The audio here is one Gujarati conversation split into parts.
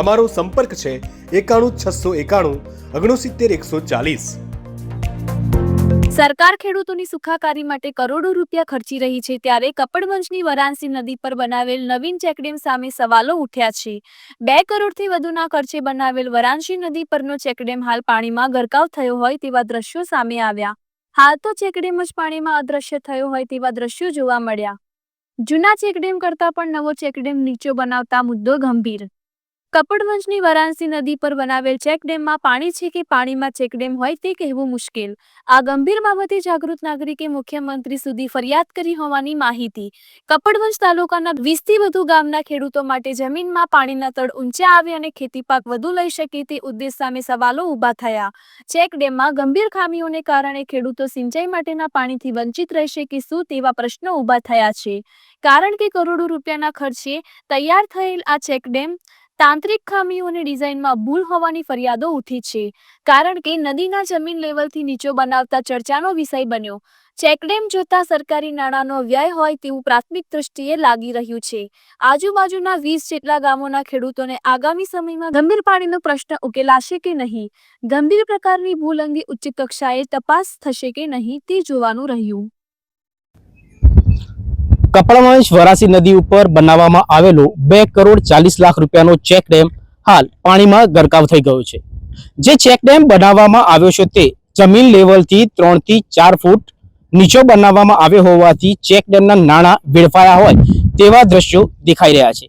અમારો સંપર્ક છે એકાણું છસો એકાણું ઓગણસિત્તેર એકસો ચાલીસ. સરકાર ખેડૂતોની સુખાકારી માટે કરોડો રૂપિયા ખર્ચી રહી છે ત્યારે કપડવંજની વરાણસી નદી પર બનાવેલ નવીન ચેકડેમ સામે સવાલો ઉઠ્યા છે. બે કરોડથી વધુના ખર્ચે બનાવેલ વરાણસી નદી પરનો ચેકડેમ હાલ પાણીમાં ગરકાવ થયો હોય તેવા દ્રશ્યો સામે આવ્યા. હાલ તો ચેકડેમ જ પાણીમાં અદ્રશ્ય થયો હોય તેવા દ્રશ્યો જોવા મળ્યા. જૂના ચેકડેમ કરતાં પણ નવો ચેકડેમ નીચો બનાવતા મુદ્દો ગંભીર. કપડવંજની વારાણસી નદી પર બનાવેલ ચેકડેમમાં પાણી છે કે પાણીમાં ચેકડેમ હોય તે કહેવું મુશ્કેલ. આ ગંભીર બાબતે જાગૃત નાગરિકે મુખ્યમંત્રી સુધી ફરિયાદ કરી હોવાની માહિતી. કપડવંજ તાલુકાના વીસથી વધુ ગામના ખેડૂતો માટે જમીનમાં પાણીના તળ ઊંચા આવે અને ખેતી પાક વધુ લઈ શકે તે ઉદ્દેશ સામે સવાલો ઊભા થયા. ચેકડેમમાં ગંભીર ખામીઓને કારણે ખેડૂતો સિંચાઈ માટેના પાણીથી વંચિત રહેશે કે શું તેવા પ્રશ્નો ઊભા થયા છે. કારણ કે કરોડો રૂપિયાના ખર્ચે તૈયાર થયેલ આ ચેકડેમ તાંત્રિક ખામીઓની ડિઝાઇનમાં ભૂલ હોવાની ફરિયાદો ઉઠી છે. કારણ કે નદીના જમીન લેવલથી નીચો બનાવતા ચર્ચાનો વિષય બન્યો. ચેકડેમ જોતા સરકારી નાણાંનો વ્યય હોય તેવું પ્રાથમિક દૃષ્ટિએ લાગી રહ્યું છે. આજુબાજુના વીસ જેટલા ગામોના ખેડૂતોને આગામી સમયમાં ગંભીર પાણીનો પ્રશ્ન ઉકેલાશે કે નહીં? ગંભીર પ્રકારની ભૂલ અંગે ઉચ્ચ કક્ષાએ તપાસ થશે કે નહીં તે જોવાનું રહ્યું. કપડવંશ વરાસી નદી ઉપર બનાવવામાં આવેલો બે કરોડ ચાલીસ લાખ રૂપિયાનો ચેક ડેમ હાલ પાણીમાં ગરકાવ થઈ ગયો છે. જે ચેક ડેમ બનાવવામાં આવ્યો છે તે જમીન લેવલથી ત્રણથી ચાર ફૂટ નીચો બનાવવામાં આવ્યો હોવાથી ચેક ડેમના નાણાં વેડફાયા હોય તેવા દ્રશ્યો દેખાઈ રહ્યા છે.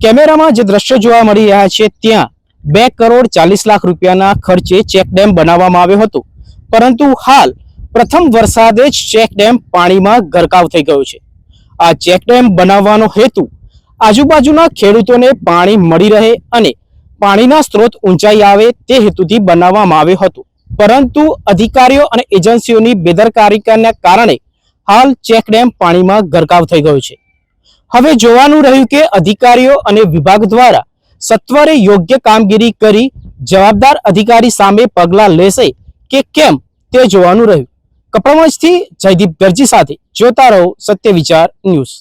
કેમેરામાં જે દ્રશ્યો જોવા મળી રહ્યા છે ત્યાં બે કરોડ ચાલીસ લાખ રૂપિયાના ખર્ચે ચેક ડેમ બનાવવામાં આવ્યો હતો. પરંતુ હાલ પ્રથમ વરસાદે જ ચેક ડેમ પાણીમાં ગરકાવ થઈ ગયો છે. આ ચેકડેમ બનાવવાનો હેતુ આજુબાજુના ખેડૂતોને પાણી મળી રહે અને પાણીના સ્ત્રોત ઊંચાઈ આવે તે હેતુથી બનાવવામાં આવ્યો હતો. પરંતુ અધિકારીઓ અને એજન્સીઓની બેદરકારીના કારણે હાલ ચેકડેમ પાણીમાં ગરકાવ થઈ ગયો છે. હવે જોવાનું રહ્યું કે અધિકારીઓ અને વિભાગ દ્વારા સત્વરે યોગ્ય કામગીરી કરી જવાબદાર અધિકારી સામે પગલાં લેશે કે કેમ તે જોવાનું રહ્યું. કપડવંજથી જયદીપ દરજી સાથે જોતા રહો સત્ય વિચાર ન્યૂઝ.